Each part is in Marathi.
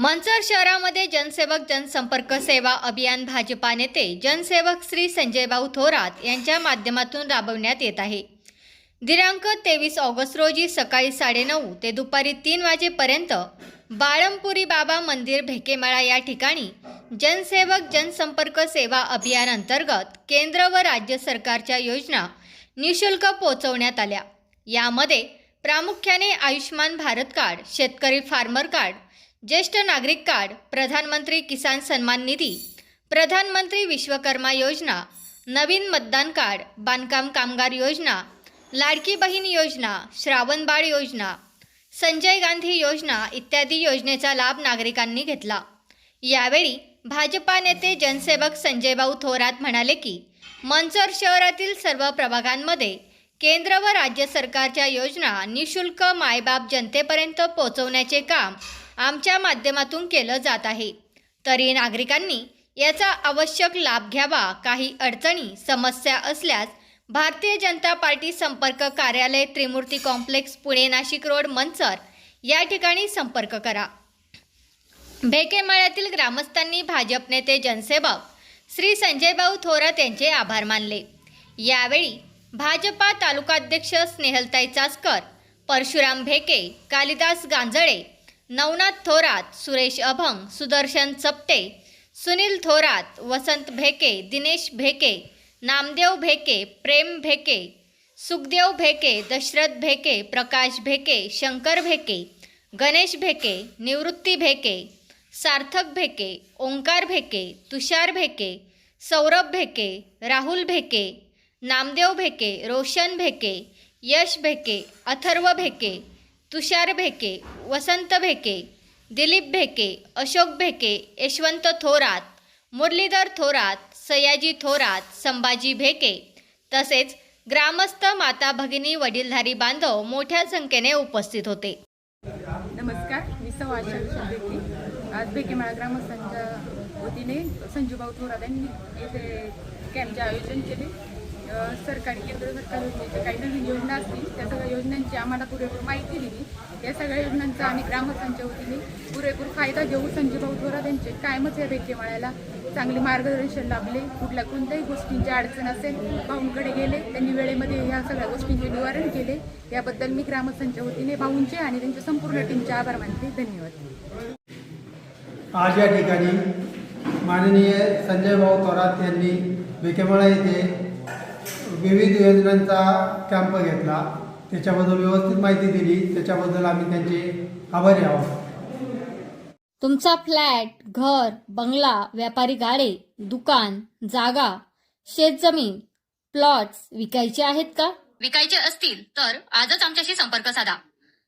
मंचर शहरामध्ये जनसेवक जनसंपर्क सेवा अभियान भाजपा नेते जनसेवक श्री संजयभाऊ थोरात यांच्या माध्यमातून राबवण्यात येत आहे. दिनांक तेवीस ऑगस्ट रोजी सकाळी साडेनऊ ते दुपारी तीन वाजेपर्यंत बाळमपुरी बाबा मंदिर भेकेमाळा या ठिकाणी जनसेवक जनसंपर्क सेवा अभियान अंतर्गत केंद्र व राज्य सरकारच्या योजना निशुल्क पोहोचवण्यात आल्या. यामध्ये प्रामुख्याने आयुष्मान भारत कार्ड शेतकरी फार्मर कार्ड ज्येष्ठ नागरिक कार्ड प्रधानमंत्री किसान सन्मान निधी प्रधानमंत्री विश्वकर्मा योजना नवीन मतदान कार्ड बांधकाम कामगार योजना लाडकी बहीण योजना श्रावणबाळ योजना संजय गांधी योजना इत्यादी योजनेचा लाभ नागरिकांनी घेतला. यावेळी भाजपा नेते जनसेवक संजयभाऊ थोरात म्हणाले की मंचर शहरातील सर्व प्रभागांमध्ये केंद्र व राज्य सरकारच्या योजना निशुल्क मायबाप जनतेपर्यंत पोहोचवण्याचे काम आमच्या माध्यमातून केलं जात आहे. तरी नागरिकांनी याचा आवश्यक लाभ घ्यावा. काही अडचणी समस्या असल्यास भारतीय जनता पार्टी संपर्क कार्यालय त्रिमूर्ती कॉम्प्लेक्स पुणे नाशिक रोड मंचर या ठिकाणी संपर्क करा. भेकेमाळ्यातील ग्रामस्थांनी भाजप नेते जनसेवक श्री संजयभाऊ थोरात यांचे आभार मानले. यावेळी भाजपा तालुकाध्यक्ष स्नेहलताई चासकर परशुराम भेके कालिदास गांजळे नवनाथ थोरात सुरेश अभंग सुदर्शन चपटे सुनील थोरात वसंत भेके दिनेश भेके नामदेव भेके प्रेम भेके सुखदेव भेके दशरथ भेके प्रकाश भेके शंकर भेके गणेश भेके निवृत्ती भेके सार्थक भेके ओंकार भेके तुषार भेके सौरभ भेके राहुल भेके नामदेव भेके रोशन भेके यश भेके अथर्व भेके तुषार भेके वसंत भेके दिलीप भेके अशोक भेके यशवंत थोरात मुरलीधर थोरात सयाजी थोरात संभाजी भेके. तसेच ग्रामस्थ माता भगिनी वडीलधारी बांधव मोठ्या संख्येने उपस्थित होते. नमस्कार मी सौ आशा विशाल आज बेकेमाळा ग्रामस्थांच्या वतीने संजूभाऊ थोरात यांनी येथे कॅम्पचे आयोजन केले. सरकारी केंद्र सरकार योजनेच्या काही नवीन योजना असतील त्या सगळ्या योजनांची आम्हाला पुरेपूर माहिती दिली. या सगळ्या योजनांचा आम्ही ग्रामस्थांच्या वतीने पुरेपूर फायदा घेऊ. संजूभाऊ थोरात यांचे कायमच या बेकेमाळ्याला चांगले मार्गदर्शन लाभले. कुठल्या कोणत्याही गोष्टींची अडचण असेल भाऊंकडे गेले त्यांनी वेळेमध्ये ह्या सगळ्या गोष्टींचे निवारण केले. याबद्दल मी ग्रामस्थांच्या वतीने भाऊंचे आणि त्यांच्या संपूर्ण टीमचे आभार मानते. धन्यवाद. आज या ठिकाणी माननीय संजय भाऊ थोरात यांनी विकेमाळा येथे विविध योजनांचा कॅम्प घेतला. त्याच्याबद्दल व्यवस्थित माहिती दिली. त्याच्याबद्दल आम्ही त्यांचे आभारी आहोत. तुमचा फ्लॅट घर बंगला व्यापारी गाडे दुकान जागा शेतजमीन प्लॉट्स विकायचे आहेत का? विकायचे असतील तर आजच आमच्याशी संपर्क साधा.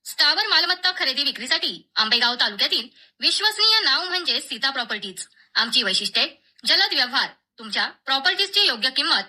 स्थावर मालमत्ता खरेदी विक्रीसाठी आंबेगाव तालुक्यातील विश्वसनीय नाव म्हणजे सीता प्रॉपर्टीज. आमची वैशिष्ट्ये जलद व्यवहार तुमच्या प्रॉपर्टीजची योग्य किंमत